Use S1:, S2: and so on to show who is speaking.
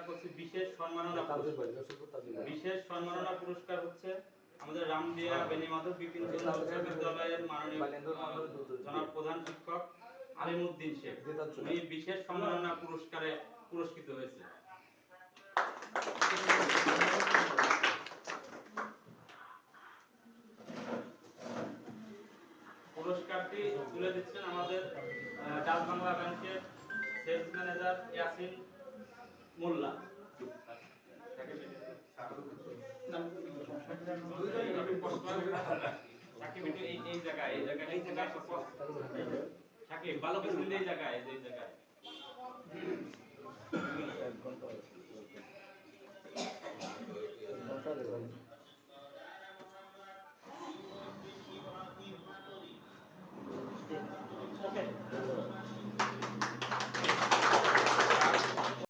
S1: ঘোষণা করছি বিশেষ সম্মাননা পুরস্কার। বিশেষ সম্মাননা পুরস্কার হচ্ছে আমাদের রামদিয়া বেনিমাধব বিপিন চন্দ্র উচ্চ বিদ্যালয়ের মাননীয় জনাব প্রধান শিক্ষক আলিমুদ্দিন শেখ। উনি বিশেষ সম্মাননা পুরস্কারে পুরস্কৃত হয়েছে। পুরস্কারটি তুলে দিচ্ছেন আমাদের ডাচ বাংলা ব্যাংকের সেলস ম্যানেজার ইয়াসিন সাকিব এই জায়গায় এই জায়গায় সাকিব ভালো করে এই জায়গায় এই জায়গায়